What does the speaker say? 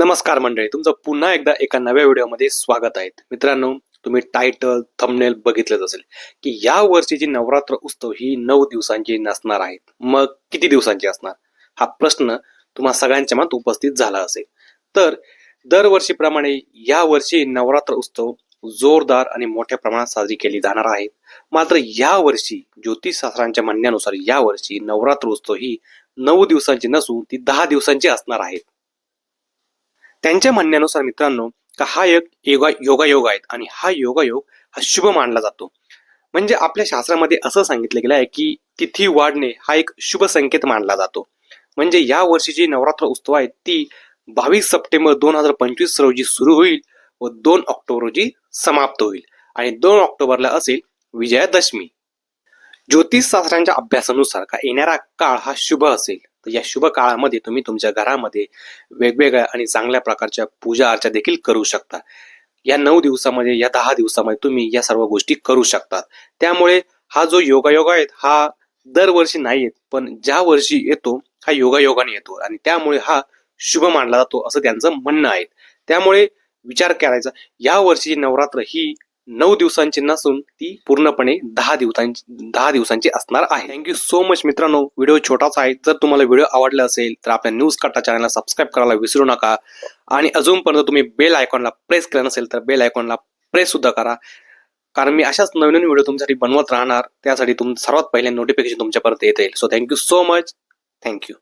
नमस्कार मंडळी तुमचं पुन्हा एकदा एका नव्या व्हिडिओमध्ये स्वागत आहे. मित्रांनो तुम्ही टायटल थंबनेल बघितलंच असेल की या वर्षीची नवरात्र उत्सव ही नऊ दिवसांची नसणार आहेत मग किती दिवसांची असणार? हा प्रश्न तुम्हा सगळ्यांच्या मनात उपस्थित झाला असेल. तर दरवर्षीप्रमाणे या वर्षी नवरात्र उत्सव जोरदार आणि मोठ्या प्रमाणात साजरी केली जाणार आहे. मात्र या वर्षी ज्योतिषशास्त्रांच्या म्हणण्यानुसार या वर्षी नवरात्र उत्सव ही नऊ दिवसांची नसून ती दहा दिवसांची असणार आहेत त्यांच्या म्हणण्यानुसार मित्रांनो का हा एक योगा योगायोग आहेत आणि हा योगायोग हा शुभ मानला जातो. म्हणजे आपल्या शास्त्रामध्ये असं सांगितलं गेलं आहे की तिथी वाढणे हा एक शुभ संकेत मानला जातो. म्हणजे या वर्षीची नवरात्र उत्सव आहे ती बावीस सप्टेंबर दोन हजार पंचवीस रोजी सुरू होईल व दोन ऑक्टोबर रोजी समाप्त होईल आणि दोन ऑक्टोबरला असेल विजयादशमी. ज्योतिषशास्त्रांच्या अभ्यासानुसार का येणारा काळ हा शुभ असेल. तर या शुभ काळामध्ये तुम्ही तुमच्या घरामध्ये वेगवेगळ्या आणि चांगल्या प्रकारच्या पूजा अर्चा देखील करू शकता. या नऊ दिवसामध्ये या दहा दिवसामध्ये तुम्ही या सर्व गोष्टी करू शकतात. त्यामुळे हा जो योगायोग आहे हा दरवर्षी नाही येत पण ज्या वर्षी येतो हा योगायोगाने येतो. आणि त्यामुळे हा शुभ मानला जातो असं त्यांचं म्हणणं आहे. त्यामुळे विचार करायचा या वर्षी नवरात्र ही नऊ दिवसांची नसून ती पूर्णपणे दहा दिवसांची दहा दिवसांची असणार आहे. थँक्यू सो मच मित्रांनो. व्हिडिओ छोटासा आहे. जर तुम्हाला व्हिडिओ आवडला असेल तर आपल्या न्यूज कट्टा चॅनलला सबस्क्राईब करायला विसरू नका. आणि अजूनपर्यंत तुम्ही बेल आयकॉनला प्रेस केलं नसेल तर बेल आयकॉनला प्रेस सुद्धा करा. कारण मी अशाच नवीन नवीन व्हिडिओ तुमच्यासाठी बनवत राहणार. त्यासाठी तुम सर्वात पहिले नोटिफिकेशन तुमच्यापर्यंत येत. येईल so thank you so much thank you